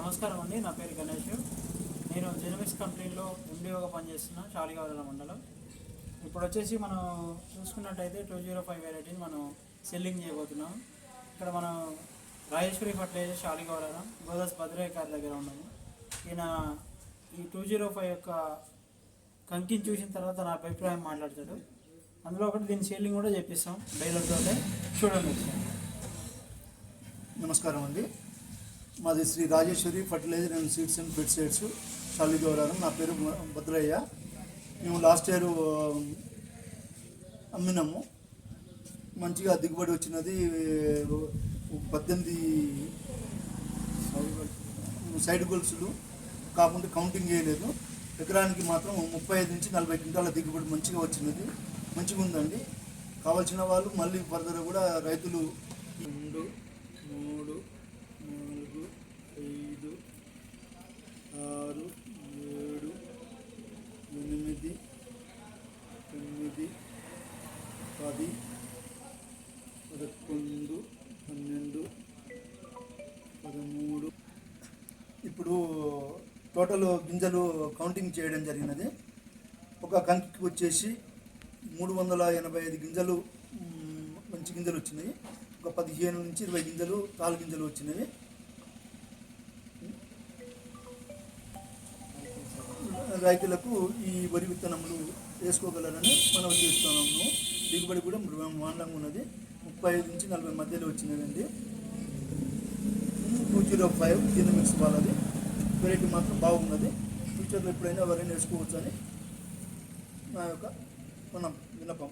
నమస్కారం అండి. నా పేరు గణేష్. నేను జెనమిక్స్ కంపెనీలో ఎండిఓగా పనిచేస్తున్నా చాలిగావల మండలం. ఇప్పుడు వచ్చేసి మనం చూసుకున్నట్టయితే టూ జీరో ఫైవ్ వెరైటీని మనం సెల్లింగ్ చేయబోతున్నాం. ఇక్కడ మనం రాజేశ్వరి ఫర్టిలైజర్ షాలిగౌరవం గోదాస్ భద్రయ్య గారి దగ్గర ఉన్నాము. ఈయన ఈ టూ జీరో ఫైవ్ యొక్క కంకిని చూసిన తర్వాత నా అభిప్రాయం మాట్లాడతాడు. అందులో ఒకటి దీని సేలింగ్ కూడా చెప్పిస్తాం డైలర్తో చూడండి. నమస్కారం అండి. మాది Shri Rajeshwari fertilizer and seeds and pesticides Shaligowraram నా పేరు భద్రయ్య. మేము లాస్ట్ ఇయర్ అమ్మినాము. మంచిగా దిగుబడి వచ్చినది పద్దెనిమిది సైడ్ గొలుసులు కాకుండా కౌంటింగ్ చేయలేదు. ఎకరానికి మాత్రం ముప్పై ఐదు నుంచి నలభై క్వింటాల దిగుబడి మంచిగా వచ్చినది. మంచిగా ఉందండి కావాల్సిన వాళ్ళు మళ్ళీ ఫర్దర్ కూడా రైతులు ఆరు ఏడు ఎనిమిది తొమ్మిది పది పదకొండు పన్నెండు పదమూడు. ఇప్పుడు టోటల్ గింజలు కౌంటింగ్ చేయడం జరిగినది. ఒక కంకికి వచ్చేసి మూడు వందల ఎనభై ఐదు గింజలు మంచి గింజలు వచ్చినాయి. ఒక పదిహేను నుంచి ఇరవై గింజలు తాలు గింజలు వచ్చినాయి. రైతులకు ఈ వరి విత్తనములు వేసుకోగలరని మనం చేస్తున్నాము. దిగుబడి కూడా మాండంగా ఉన్నది. ముప్పై ఐదు నుంచి నలభై మధ్యలో వచ్చినదండి టూ జీరో ఫైవ్ దీని మిక్స్ వాళ్ళది. వెరైటీ మాత్రం బాగున్నది. ఫ్యూచర్లో ఎప్పుడైనా ఎవరైనా వేసుకోవచ్చు అని నా యొక్క మన విన్నపం.